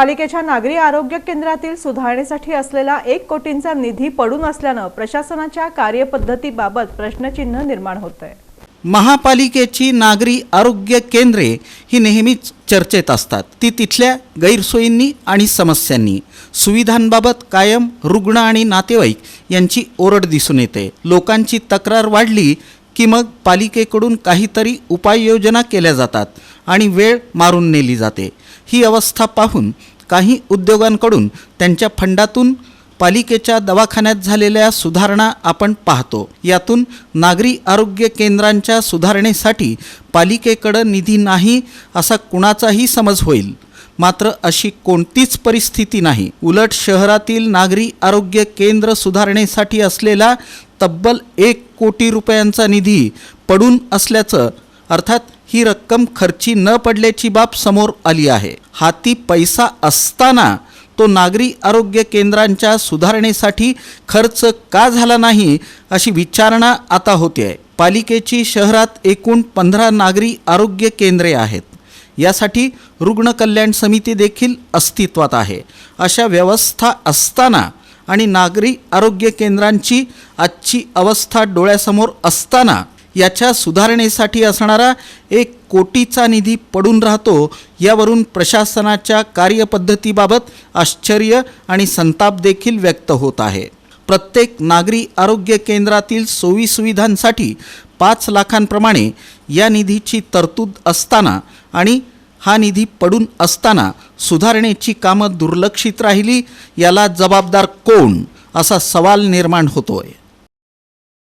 पालिकेच्या नागरी आरोग्य केंद्रातील सुधारणेसाठी असलेला एक कोटींचा निधी पडून असल्यानं प्रशासनाच्या कार्यपद्धतीबाबत प्रश्नचिन्ह निर्माण होत आहे महापालिकेची नागरी आरोग्य केंद्रे ही नेहमीच चर्चेत असतात. ती तिथल्या गैरसोयींनी आणि समस्यांनी. सुविधांबाबत कायम रुग्ण आणि नातेवाईक यांची ओरड दिसून येते. लोकांची तक्रार वाढली की मग पालिकेकडून काहीतरी उपाययोजना केल्या जातात आणि वेळ मारून नेली जाते. ही अवस्था पाहून काही उद्योगांकडून त्यांच्या फंडातून पालिकेच्या दवाखान्यात झालेल्या सुधारणा आपण पाहतो. यातून नागरी आरोग्य केंद्रांच्या सुधारणेसाठी पालिकेकडं निधी नाही असा कुणाचाही समज होईल. मात्र अशी कोणतीच परिस्थिती नाही. उलट शहरातील नागरी आरोग्य केंद्र सुधारणेसाठी असलेला तब्बल एक कोटी रुपयांचा निधी पडून असल्याचं अर्थात ही रक्कम खर्ची न पडल्याची बाब समोर आली आहे. हाती पैसा असताना तो नागरी आरोग्य केंद्रांच्या सुधारणेसाठी खर्च का झाला नाही अशी विचारणा आता होते. आहे पालिकेची शहरात एकूण पंधरा नागरी आरोग्य केंद्रे आहेत. यासाठी रुग्ण कल्याण समिती देखील अस्तित्वात आहे. अशा व्यवस्था असताना आणि नागरी आरोग्य केंद्रांची आजची अवस्था डोळ्यासमोर असताना याच्या सुधारणेसाठी असणारा एक कोटीचा निधी पडून राहतो यावरून प्रशासनाच्या कार्यपद्धतीबाबत आश्चर्य आणि संताप देखील व्यक्त होत आहे. प्रत्येक नागरी आरोग्य केंद्रातील सोयीसुविधांसाठी पाच लाखांप्रमाणे या निधीची तरतूद असताना आणि हा निधी पडून असताना सुधारणेची कामं दुर्लक्षित राहिली याला जबाबदार कोण? असा सवाल निर्माण होतोय.